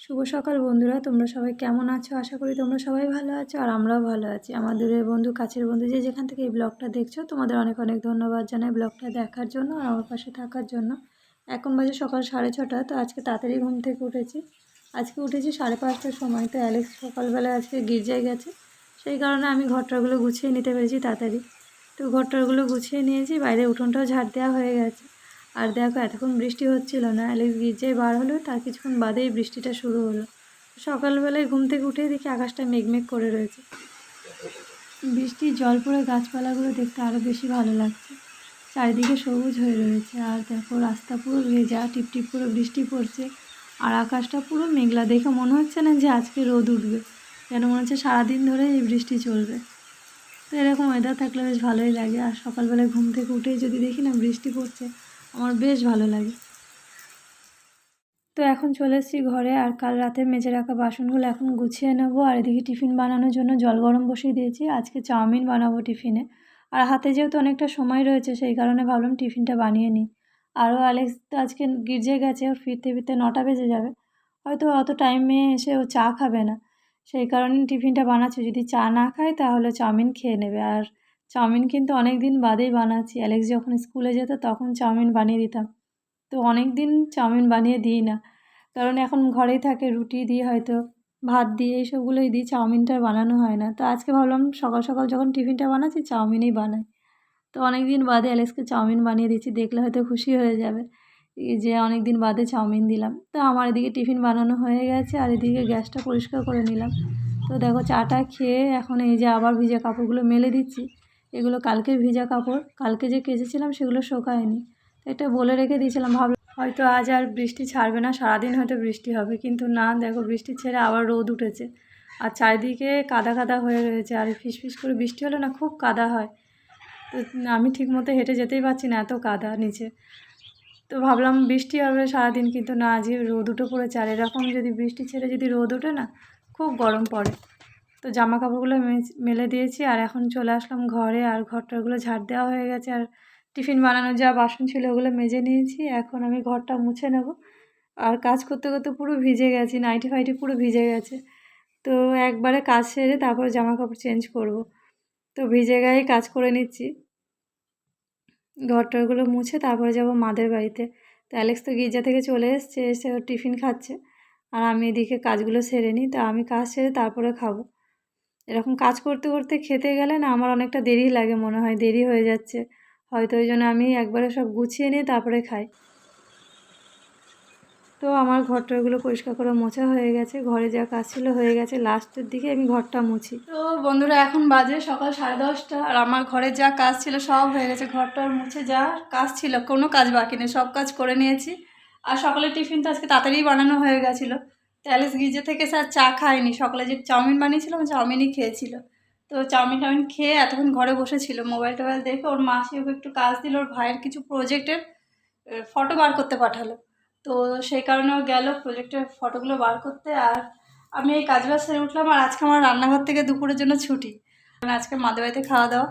শুভ সকাল বন্ধুরা, তোমরা সবাই কেমন আছো? আশা করি তোমরা সবাই ভালো আছো আর আমরাও ভালো আছি। আমার দূরের বন্ধু, কাছের বন্ধু যে যেখান থেকে এই ব্লগটা দেখছ, তোমাদের অনেক অনেক ধন্যবাদ জানাই ব্লগটা দেখার জন্য আর আমার পাশে থাকার জন্য। এখন বাজে সকাল সাড়ে ছটা, তো আজকে তাড়াতাড়ি ঘুম থেকে উঠেছি। আজকে উঠেছি সাড়ে পাঁচটার সময়, তো অ্যালেক্স সকালবেলা আজকে গির্জায় গেছে। সেই কারণে আমি ঘরটারগুলো গুছিয়ে নিতে পেরেছি তাড়াতাড়ি। তো ঘরটারগুলো গুছিয়ে নিয়েছি, বাইরে উঠোনটাও ঝাড় দেওয়া হয়ে গেছে। আর দেখো, এতক্ষণ বৃষ্টি হচ্ছিল না অ্যালেক্স গির্জায় বার হলো, তার কিছুক্ষণ বাদেই বৃষ্টিটা শুরু হলো। সকালবেলায় ঘুম থেকে উঠে দেখি আকাশটা মেঘমেঘ করে রয়েছে। বৃষ্টির জল পড়ে গাছপালাগুলো দেখতে আরও বেশি ভালো লাগছে। চারিদিকে সবুজ হয়ে রয়েছে, আর দেখো, রাস্তা পুরো ভেজা, টিপটিপ করে বৃষ্টি পড়ছে, আর আকাশটা পুরো মেঘলা। দেখে মনে হচ্ছে না যে আজকে রোদ উঠবে, যেন মনে হচ্ছে সারাদিন ধরে এই বৃষ্টি চলবে। তো এরকম ওয়েদার থাকলে বেশ ভালোই লাগে, আর সকালবেলায় ঘুম থেকে উঠেই যদি দেখি না বৃষ্টি পড়ছে আমার বেশ ভালো লাগে। তো এখন চলে এসেছি ঘরে আর কাল রাতে মেজে রাখা বাসনগুলো এখন গুছিয়ে নেব আর এদিকে টিফিন বানানোর জন্য জল গরম বসিয়ে দিয়েছি। আজকে চাউমিন বানাবো টিফিনে। আর হাতে যেহেতু অনেকটা সময় রয়েছে, সেই কারণে ভাবলাম টিফিনটা বানিয়ে নিই। আরও অ্যালেক্স তো আজকে গির্জে গেছে, ওর ফিরতে ফিরতে নটা বেজে যাবে। হয়তো অত টাইমে এসে ও চা খাবে না। সেই কারণে টিফিনটা বানাচ্ছে। যদি চা না খায়, তাহলে চাউমিন খেয়ে নেবে। আর চাউমিন কিন্তু অনেক দিন বাদেই বানাচ্ছি। অ্যালেক্স যখন স্কুলে যেত তখন চাউমিন বানিয়ে দিতাম। তো অনেক দিন চাউমিন বানিয়ে দিই না। কারণ এখন ঘরেই থাকে, রুটি দিয়ে হয়তো ভাত দিয়ে এইসবগুলোই দিই, চাউমিনটা বানানো হয় না। তো আজকে ভাবলাম সকাল সকাল যখন টিফিনটা বানাচ্ছি চাউমিনই বানাই। তো অনেক দিন বাদে অ্যালেক্সকে চাউমিন বানিয়ে দিচ্ছি, দেখলে হয়তো খুশি হয়ে যাবে যে অনেক দিন বাদে চাউমিন দিলাম। তো আমার এদিকে টিফিন বানানো হয়ে গেছে আর এদিকে গ্যাসটা পরিষ্কার করে নিলাম। তো দেখো চাটা খেয়ে এখন এই যে আবার ভিজে কাপড়গুলো মেলে দিচ্ছি। এগুলো কালকের ভিজা কাপড়। কালকে যে কেচেছিলাম সেগুলো শোকায়নি। এটা বলে রেখে দিয়েছিলাম, ভাবলাম হয়তো আজ আর বৃষ্টি ছাড়বে না, সারাদিন হয়তো বৃষ্টি হবে। কিন্তু না, দেখো বৃষ্টি ছেড়ে আবার রোদ উঠেছে। আর চারিদিকে কাদা কাদা হয়ে রয়েছে, আর ফিসফিস করে বৃষ্টি হলে না খুব কাদা হয়। তো আমি ঠিকমতো হেঁটে যেতেই পারছি না এত কাদা নিচে। তো ভাবলাম বৃষ্টি হবে সারাদিন, কিন্তু না, আজকে রোদ উঠে পড়েছে। আর এরকম যদি বৃষ্টি ছেড়ে যদি রোদ ওঠে না, খুব গরম পড়ে। তো জামা কাপড়গুলো মেলে দিয়েছি আর এখন চলে আসলাম ঘরে আর ঘরটারগুলো ঝাড় দেওয়া হয়ে গেছে আর টিফিন বানানোর যা বাসন ছিল ওগুলো মেজে নিয়েছি। এখন আমি ঘরটা মুছে নেব। আর কাজ করতে করতে পুরো ভিজে গেছি, নাইটি ফাইটি পুরো ভিজে গেছে। তো একবারে কাজ সেরে তারপর জামা কাপড় চেঞ্জ করব। তো ভিজে গায়ে কাজ করে নিচ্ছি। ঘরটারগুলো মুছে তারপরে যাব মাদের বাড়িতে। তো অ্যালেক্স তো গির্জা থেকে চলে এসছে, এসে টিফিন খাচ্ছে। আর আমি এদিকে কাজগুলো সেরে নিই। তো আমি কাজ সেরে তারপরে খাব। এরকম কাজ করতে করতে খেতে গেলে না আমার অনেকটা দেরি লাগে মনে হয়, দেরি হয়ে যাচ্ছে। হয়তো ওই জন্য আমি একবারে সব গুছিয়ে নিয়ে তারপরে খাই। তো আমার ঘরটাগুলো পরিষ্কার করে মোছা হয়ে গেছে, ঘরে যা কাজ ছিল হয়ে গেছে। লাস্টের দিকে আমি ঘরটা মুছি। তো বন্ধুরা, এখন বাজে সকাল সাড়ে দশটা আর আমার ঘরে যা কাজ ছিল সব হয়ে গেছে। ঘরটার মুছে যা কাজ ছিল, কোনো কাজ বাকি নেই, সব কাজ করে নিয়েছি। আর সকালে টিফিনটা আজকে তাড়াতাড়ি বানানো হয়ে গেছিল। ট্যালেস গিজে থেকে স্যার চা খায়নি। সকালে যে চাউমিন বানিয়েছিলাম চাউমিনই খেয়েছিল। তো চাউমিন টাউমিন খেয়ে এতক্ষণ ঘরে বসেছিল মোবাইল টোবাইল দেখে ওর মাসি ওকে একটু কাজ দিল, ওর ভাইয়ের কিছু প্রজেক্টের ফটো বার করতে পাঠালো। তো সেই কারণে ও গেল প্রজেক্টের ফটোগুলো বার করতে আর আমি এই কাজ বাজ সেরে উঠলাম আর আজকে আমার রান্নাঘর থেকে দুপুরের জন্য ছুটি। আজকে মাদের বাড়িতে খাওয়া দাওয়া।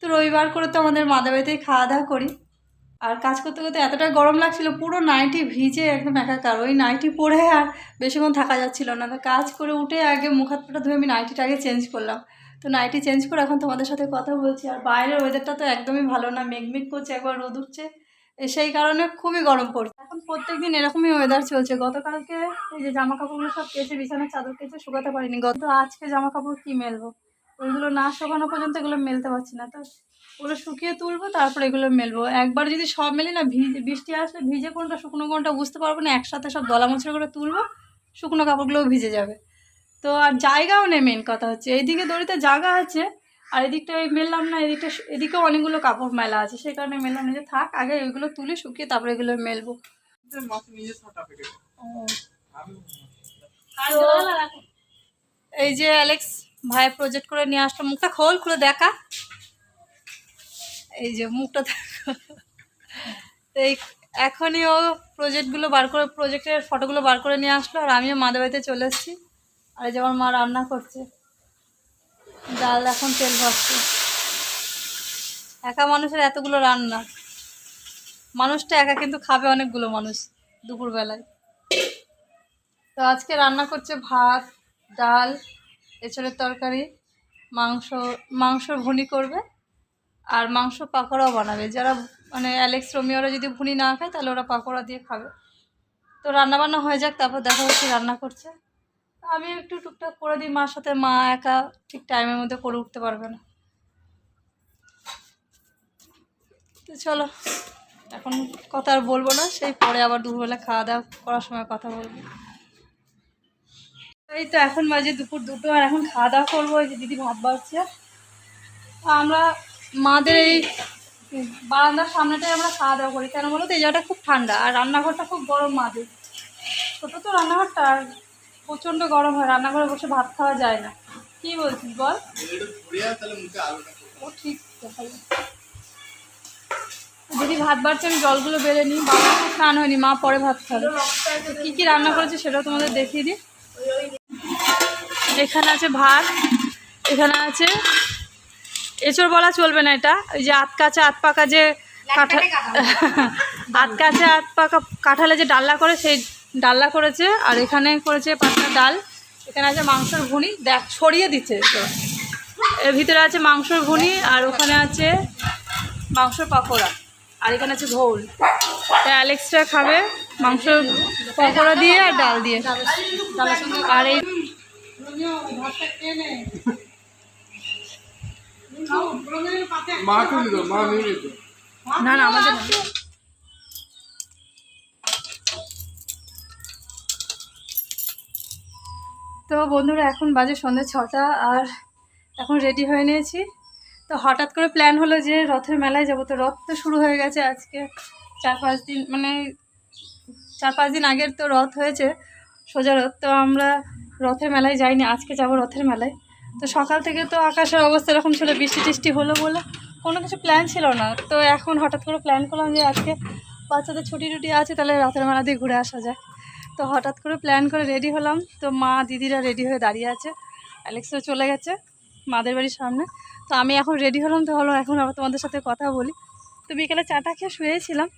তো রবিবার করে তো আমাদের মাদের বাড়িতেই খাওয়া দাওয়া করি। আর কাজ করতে করতে এতটা গরম লাগছিল, পুরো নাইটি ভিজে একদম একাকার। ওই নাইটি পরে আর বেশিক্ষণ থাকা যাচ্ছিল না। তো কাজ করে উঠে আগে মুখ হাত ধুয়ে আমি নাইটিটা আগে চেঞ্জ করলাম। তো নাইটি চেঞ্জ করে এখন তোমাদের সাথে কথা বলছি। আর বাইরের ওয়েদারটা তো একদমই ভালো না, মেঘমেঘ করছে, একবার রোদ উঠছে। সেই কারণে খুবই গরম পড়ছে। এখন প্রত্যেক দিন এরকমই ওয়েদার চলছে। গতকালকে এই যে জামা কাপড়গুলো সব কেচে, বিছানার চাদর কেচে শুকাতে পারিনি। গত আজকে জামা কাপড় কী মেলবো? ওইগুলো না শুকানো পর্যন্ত এগুলো মেলতে পারছি না। তো ওগুলো শুকিয়ে তুলবো তারপর এগুলো মেলবো। একবার যদি সব মেলে না ভিজে বৃষ্টি আসলে ভিজে কোনটা শুকনো কোনটা বুঝতে পারব না একসাথে সব দলা মুচড়ে করে তুলবো শুকনো কাপড়গুলোও ভিজে যাবে। তো আর জায়গাও নেই মেন কথা হচ্ছে। এইদিকে দড়িতে জায়গা আছে আর এদিকটা মেললাম না এদিকটা এদিকেও অনেকগুলো কাপড় মেলা আছে সেই কারণে মেললাম না। যে থাক আগে ওইগুলো তুলে শুকিয়ে তারপরে এগুলো মেলবো। এই যে অ্যালেক্স ভাই প্রজেক্ট করে নিয়ে আসলো মুখটা খোল খুলে দেখা। এই যে মুখটা এই এখনই ও প্রজেক্টগুলো বার করে প্রজেক্টের ফটোগুলো বার করে নিয়ে আসলো আর আমিও মাদের বাড়িতে চলে এসেছি। আর এই যে আমার মা রান্না করছে। ডাল এখন তেল ভাবছে একা মানুষের এতগুলো রান্না। মানুষটা একা কিন্তু খাবে অনেকগুলো মানুষ দুপুরবেলায়। তো আজকে রান্না করছে ভাত, ডাল এছাড়া তরকারি, মাংস, মাংসর ভুনি করবে। আর মাংস পাকোড়াও বানাবে। যারা মানে অ্যালেক্স রোমিওরা যদি ভুনি না খায়, তাহলে ওরা পাকোড়া দিয়ে খাবে। তো রান্না বান্না হয়ে যাক, তারপর দেখা হচ্ছে রান্না করছে। আমি একটু টুকটাক করে দিই, মার সাথে মা একা ঠিক টাইমের মধ্যে করে উঠতে পারবে না। তো চলো, এখন কথা আর বলব না, সেই পরে আবার দুপুরবেলা খাওয়া দাওয়া করার সময় কথা বলব। এই তো এখন বাজে দুপুর দুটো, আর এখন খাওয়া দাওয়া করব যে দিদি ভাত বাড়ছে। আমরা মাদের এই বারান্দার সামনেটাই আমরা খাওয়া দাওয়া করি। কেন বলো তো? এই জায়গাটা খুব ঠান্ডা আর রান্নাঘরটা খুব গরম মাদের। ছোটো তো রান্নাঘরটা আর প্রচণ্ড গরম হয়, রান্নাঘরে বসে ভাত খাওয়া যায় না। কি বলছিস বল? ও ঠিক। দিদি ভাত বাড়ছে, আমি জলগুলো বেড়ে নিই। বাবা স্নান হয়নি, মা পরে ভাত খাবে। কী কী রান্না করেছে সেটাও তোমাদের দেখিয়ে দিই। এখানে আছে ভাত, এখানে আছে এঁচড় বলা চলবে না এটা। ওই যে আত কাঁচা আত পাকা যে কাঁঠাল আত কাঁচা আত পাকা কাঁঠালে যে ডাল্লা করে সেই ডাল্লা করেছে আর এখানে করেছে পাতলা ডাল। এখানে আছে মাংসের ভুনি দেখ ছড়িয়ে দিচ্ছে তো এর ভিতরে আছে মাংসর ভুনি আর ওখানে আছে মাংসর পাকোড়া। আর এখানে আছে ঘোল। তা অ্যালেক্সটা খাবে মাংস পকোড়া দিয়ে আর ডাল দিয়ে। আর এই মাকে মা নিয়ে নিত না না আমাদের তো বন্ধুরা এখন বাজে সন্ধ্যে ছটা আর এখন রেডি হয়ে নিয়েছি। তো হঠাৎ করে প্ল্যান হলো যে রথের মেলায় যাব। তো রথ তো শুরু হয়ে গেছে আজকে। চার পাঁচ দিন মানে চার পাঁচ দিন আগের তো রথ হয়েছে সোজা রথ। তো আমরা রথের মেলায় যাইনি আজকে যাব রথের মেলায়। তো সকাল থেকে তো আকাশের অবস্থা এরকম ছিল বৃষ্টি টিষ্টি হলো বলে। কোনো কিছু প্ল্যান ছিল না। তো এখন হঠাৎ করে প্ল্যান করলাম যে আজকে বাচ্চাদের ছুটি টুটি আছে, তাহলে রথের মেলা দিয়ে ঘুরে আসা যায় তো হঠাৎ করে প্ল্যান করে রেডি হলাম। তো মা, দিদিরা রেডি হয়ে দাঁড়িয়ে আছে। অ্যালেক্সও চলে গেছে, মাদের বাড়ির সামনে। তো আমি এখন রেডি হলাম, তো হলো এখন আবার তোমাদের সাথে কথা বলি। তো বিকেলে চাটা খেয়ে শুয়েছিলাম।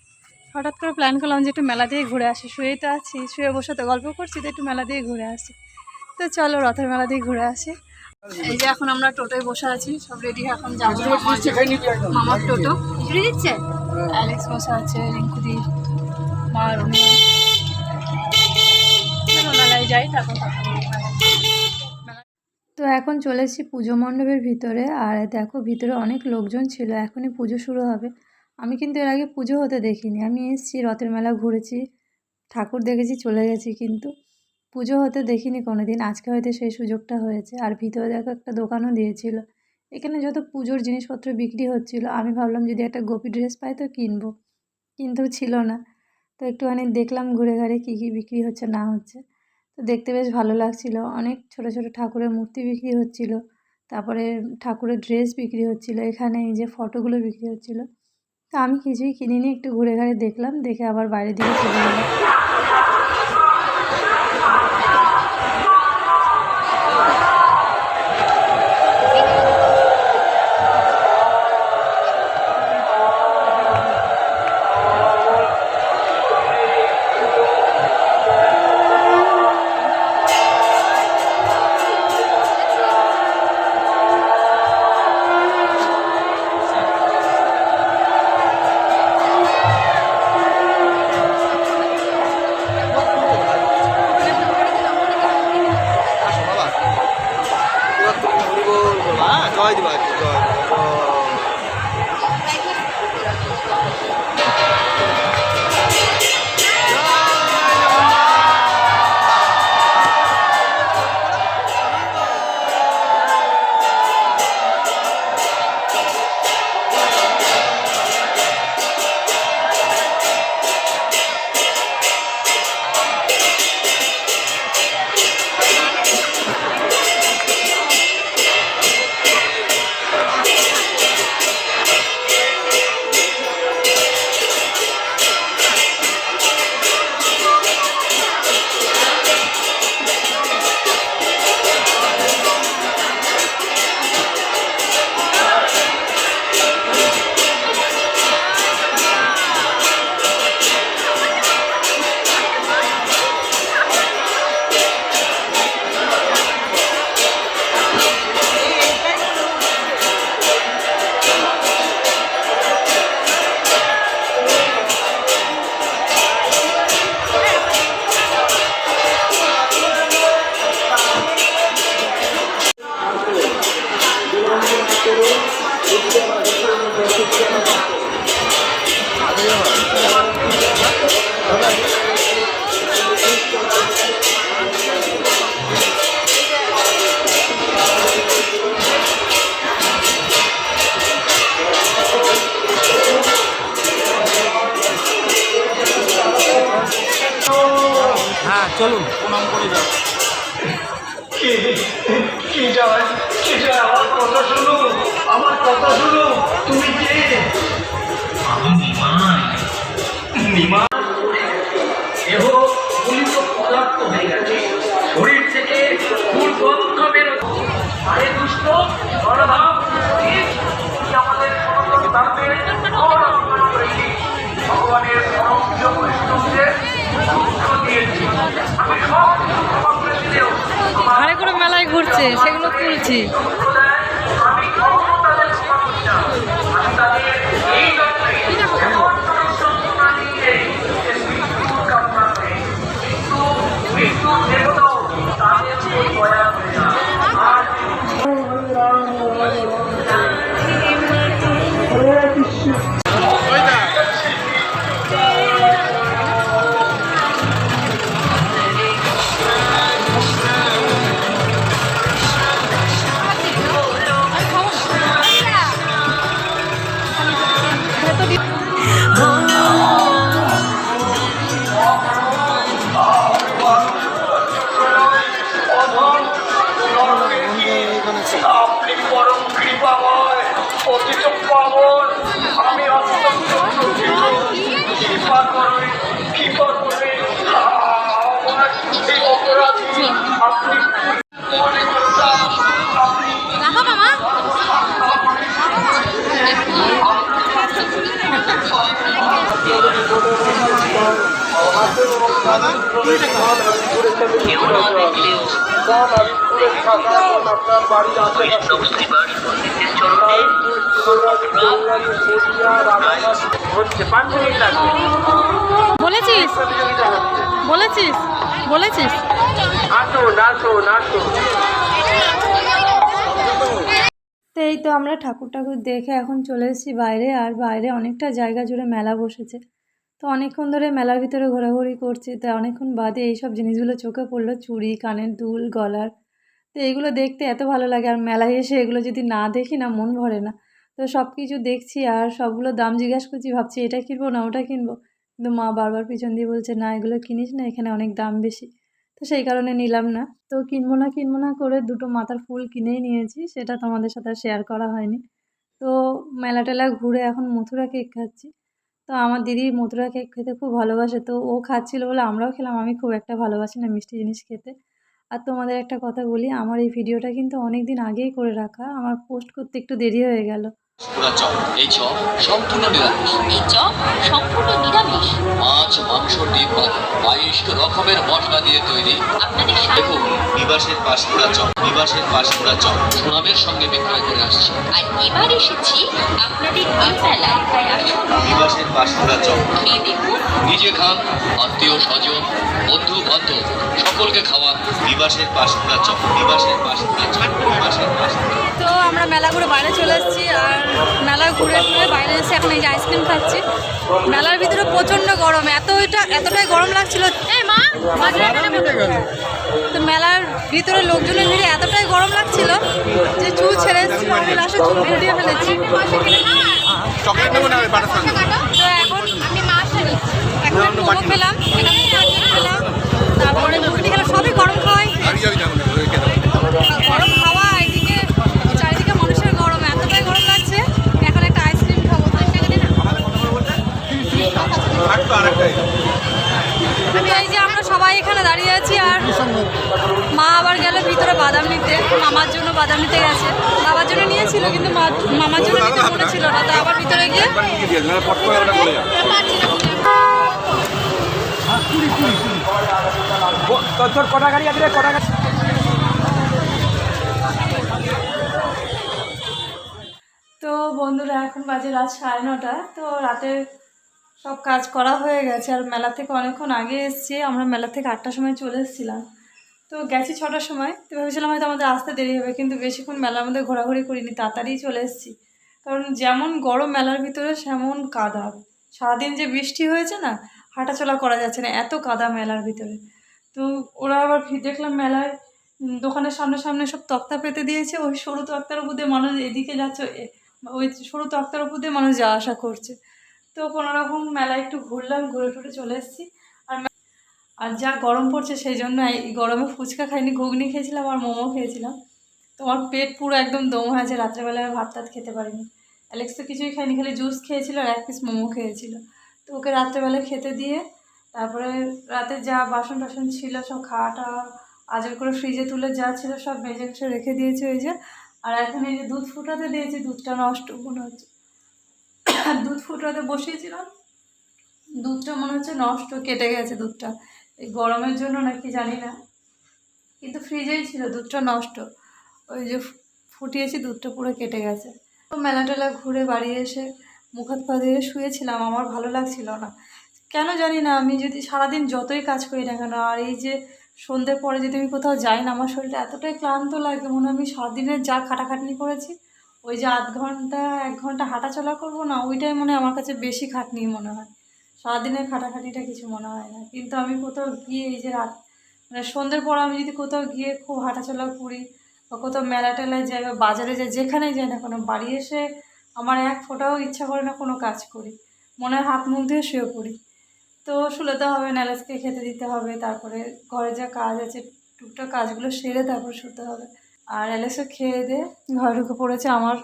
হঠাৎ করে প্ল্যান করলাম যে একটু মেলা দিয়ে ঘুরে আসি। শুয়েই তো আছি, শুয়ে বসে তো গল্প করছি, তো একটু মেলা দিয়ে ঘুরে আসি। তো চলো রথের মেলা দিয়ে ঘুরে আসি। এই যে এখন আমরা টোটোয় বসে আছি সব রেডি এখন যাব মামার টোটো। খিচুড়ি দিচ্ছে অ্যালেক্স বসে আছে রিঙ্কুদি মা রুমি যাই তারপর। তো এখন চলে এসেছি পুজো মণ্ডপের ভিতরে আর দেখো ভিতরে অনেক লোকজন ছিল এখনই পুজো শুরু হবে। আমি কিন্তু এর আগে পুজো হতে দেখিনি। আমি এসেছি রথের মেলা ঘুরেছি ঠাকুর দেখেছি চলে গেছি কিন্তু। পুজো হতে দেখিনি কোনো দিন আজকে হয়তো সেই সুযোগটা হয়েছে। আর ভিতরে দেখো একটা দোকানও দিয়েছিল। এখানে যত পুজোর জিনিসপত্র বিক্রি হচ্ছিল, আমি ভাবলাম যদি একটা গোপি ড্রেস পাই তো কিনবো। কিন্তু ছিল না। তো একটুখানি দেখলাম ঘুরে ঘাড়ে কী কী বিক্রি হচ্ছে, না হচ্ছে। তো দেখতে বেশ ভালো লাগছিল। অনেক ছোট ছোট ঠাকুরের মূর্তি বিক্রি হচ্ছিল। তারপরে ঠাকুরের ড্রেস বিক্রি হচ্ছিল। এখানে এই যে ফটোগুলো বিক্রি হচ্ছিল। তো আমি কিছুই কিনিনি। একটু ঘুরে ঘাড়ে দেখলাম। দেখে আবার বাইরের দিকে চলে গেলাম পূর্ণিমা দেহ গলিত পদার্থ হয়ে গেছে। শরীর থেকে দুর্গন্ধ বেরোচ্ছে। আরে দুষ্ট তুই আমাদের সনাতন ধর্মের ভগবানের পরম প্রিয় বৈষ্ণবদের দিয়েছি। আমি সব করে দিলেও মেলায় ঘুরছে সেগুলো তুলছি। কৃপাময় অতীত পাবন আমি অত্যন্ত কৃপা করে কৃপা করে আমার অপরাধী আপনি মনে করতাম আপনি কেউ না দেখলেও আপনার বাড়ির বৈষ্ণব বলেছিস? বলেছিস? বলেছিস? তো এই তো আমরা ঠাকুর ঠাকুর দেখে এখন চলে এসেছি বাইরে, আর বাইরে অনেকটা জায়গা জুড়ে মেলা বসেছে। তো অনেকক্ষণ ধরে মেলার ভিতরে ঘোরাঘুরি করছি, তো অনেকক্ষণ বাদে এইসব জিনিসগুলো চোখে পড়ল, চুড়ি, কানের দুল, গলার তো এইগুলো দেখতে এত ভালো লাগে। আর মেলায় এসে এগুলো যদি না দেখি না, মন ভরে না। তো সব কিছু দেখছি আর সবগুলো দাম জিজ্ঞাসা করছি, ভাবছি এটা কিনবো না ওটা কিনবো। কিন্তু মা বারবার পিছন দিয়ে বলছে, না, এগুলো কিনিস না, এখানে অনেক দাম বেশি। তো সেই কারণে নিলাম না। তো কিনবো না কিনবো না করে দুটো মাথার ফুল কিনেই নিয়েছি, সেটা তোমাদের সাথে শেয়ার করা হয়নি। তো মেলা টেলা ঘুরে এখন মথুরা কেক খাচ্ছি। তো আমার দিদি মথুরা কেক খেতে খুব ভালোবাসে, তো ও খাচ্ছিল বলে আমরাও খেলাম। আমি খুব একটা ভালোবাসি না মিষ্টি জিনিস খেতে। আর তোমাদের একটা কথা বলি আমার এই ভিডিওটা কিন্তু অনেক দিন আগেই করে রাখা। আমার পোস্ট করতে একটু দেরি হয়ে গেল। চপ এই চপ সম্পূর্ণ নিরামিষ। এই চপ সম্পূর্ণ নিরামিষ মাছ মাংস ডিম বাইশ রকমের মশলা দিয়ে তৈরি। দেখুন নিবাসের পাশপুরা চপ নিবাসের পাশপুরা চপ। সুনামের সঙ্গে বিক্রয় করে আসছে। আর এবার এসেছি আপনাদের এই মেলায়। তাই আসুন। নিবাসের পাশপুরা চপ। খেয়ে দেখুন। নিজে খান আত্মীয় স্বজন বন্ধু বান্ধব সকলকে খাওয়ান। নিবাসের পাশপুরা চপ নিবাসের পাশপুরা চপ নিবাসের পাশপুরা তো আমরা মেলা ঘুরে বাইরে চলে এসেছি আর মেলা ঘুরে ঘুরে বাইরে এসে এখন এই যে আইসক্রিম খাচ্ছি। মেলার ভিতরে প্রচণ্ড গরম। এতটা এতটাই গরম লাগছিল। মা তো মেলার ভিতরে লোকজনের ভিড়ে এতটাই গরম লাগছিল যে চুল ছেড়ে আমি লাস্টে চুল ভেড়িয়ে ফেলেছি। তো এখন আমি নিচ্ছি এখন মোমো খেলাম তারপরে খেলাম সবই গরম খাওয়াই গরম খাওয়া এদিকে চারিদিকে মানুষের গরম এতটাই গরম লাগছে এখন একটা আইসক্রিম খাব দশ টাকা দিন আর তো আরেকটাই আমি এই যে আমরা সবাই এখানে দাঁড়িয়ে আছি আর মা আবার গেল ভিতরে বাদাম নিতে। মামার জন্য বাদাম নিতে গেছে। বাবার জন্য নিয়েছিল, কিন্তু মামার জন্য নিতে মনে ছিল না। তো আবার ভিতরে গিয়ে তো বন্ধুরা, এখন বাজে রাত সাড়ে নটা। তো রাতে সব কাজ করা হয়ে গেছে আর মেলা থেকে অনেকক্ষণ আগে এসেছি, আমরা মেলা থেকে আটটার সময় চলে এসেছিলাম। তো গেছি ছটার সময়, তো ভেবেছিলাম হয়তো আমাদের আসতে দেরি হবে, কিন্তু বেশিক্ষণ মেলার মধ্যে ঘোরাঘুরি করিনি, তাড়াতাড়ি চলে এসেছি। কারণ যেমন গরম মেলার ভিতরে সেমন কাদা। সারাদিন যে বৃষ্টি হয়েছে না, হাঁটাচলা করা যাচ্ছে না, এত কাদা মেলার ভিতরে। তো ওরা আবার দেখলাম মেলায় দোকানের সামনে সামনে সব তক্তা পেতে দিয়েছে, ওই সরু তক্তার উপর দিয়ে মানুষ এদিকে যাচ্ছে ওই সরু তক্তার উপর দিয়ে মানুষ যাওয়া আসা করছে। তো কোনো রকম মেলায় একটু ঘুরলাম, ঘুরে টুরে চলে এসেছি। আর আর যা গরম পড়ছে সেই জন্য এই গরমে ফুচকা খাইনি, ঘুগনি খেয়েছিলাম আর মোমো খেয়েছিলাম। তোমার পেট পুরো একদম দম হয়ে আছে, রাত্রেবেলায় ভাত টাত খেতে পারিনি। অ্যালেক্স তো কিছুই খাইনি, খালি জুস খেয়েছিল আর এক পিস মোমো খেয়েছিল। তো ওকে রাত্রেবেলা খেতে দিয়ে তারপরে রাতে যা বাসন টাসন ছিল, সব খাওয়া টাওয়া আজর করে ফ্রিজে তুলে যা ছিল সব মেজে রেখে দিয়েছে ওই যে। আর এখন এই যে দুধ ফুটাতে দিয়েছি, দুধটা নষ্ট, মনে হচ্ছে। দুধ ফুটাতে বসিয়েছিলাম। দুধটা মনে হচ্ছে নষ্ট, কেটে গেছে দুধটা। এই গরমের জন্য নাকি জানি না। কিন্তু ফ্রিজেই ছিল, দুধটা নষ্ট। ওই যে ফুটিয়েছি, দুধটা পুরো কেটে গেছে। তো মেলা টেলা ঘুরে বাড়ি এসে মুখ হাত পা দিয়ে শুয়েছিলাম, আমার ভালো লাগছিল না। কেন জানি না, আমি যদি সারাদিন যতই কাজ করি না কেন, আর এই যে সন্ধ্যের পরে যদি আমি কোথাও যাই না, আমার শরীরটা এতটাই ক্লান্ত লাগে, মনে আমি সারাদিনের যা খাটাখাটনি করেছি ওই যে আধ ঘণ্টা, এক ঘণ্টা হাঁটাচলা করব না, ওইটাই মনে আমার কাছে বেশি খাটনি মনে হয়। সারাদিনের খাটাখাটিটা কিছু মনে হয় না। কিন্তু আমি কোথাও গিয়ে এই যে রাত মানে সন্ধ্যের পর আমি যদি কোথাও গিয়ে খুব হাঁটাচলা করি বা কোথাও মেলা টেলায় যাই বা বাজারে যাই যেখানে যাই না কোনো, বাড়ি এসে আমার এক ফোঁটাও ইচ্ছা করে না কোনো কাজ করি। মনে হয় হাত মুখ দিয়ে শুয়ে পড়ি। তো শুলোতে হবে ন্যালাসকে খেতে দিতে হবে, তারপরে ঘরে যা কাজ আছে, টুকটাক কাজগুলো সেরে তারপর শুতে হবে। আর অ্যালেক্সও খেয়ে দিয়ে ঘরে ঢুকে পড়েছে আমার।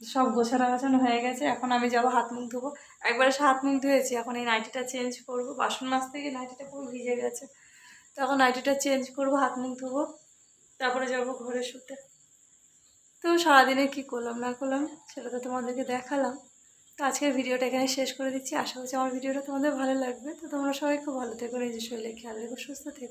সব গোছানো গাছানো হয়ে গেছে। এখন আমি যাব হাত মুখ ধুবো। একবার এসে হাত মুখ ধুয়েছি। এখন এই নাইটিটা চেঞ্জ করব। বাসন মাজতে গিয়ে নাইটিটা পুরো ভিজে গেছে। তখন নাইটিটা চেঞ্জ করব, হাত মুখ ধুবো। তারপরে যাব ঘরে শুতে। তো সারাদিনে কী করলাম, না করলাম, সেটা তো তোমাদেরকে দেখালাম। তো আজকের ভিডিওটা এখানে শেষ করে দিচ্ছি। আশা করছি আমার ভিডিওটা তোমাদের ভালো লাগবে। তো তোমরা সবাই খুব ভালো থেকো, নিজের শরীরে খেয়াল রেখো, সুস্থ থেকো।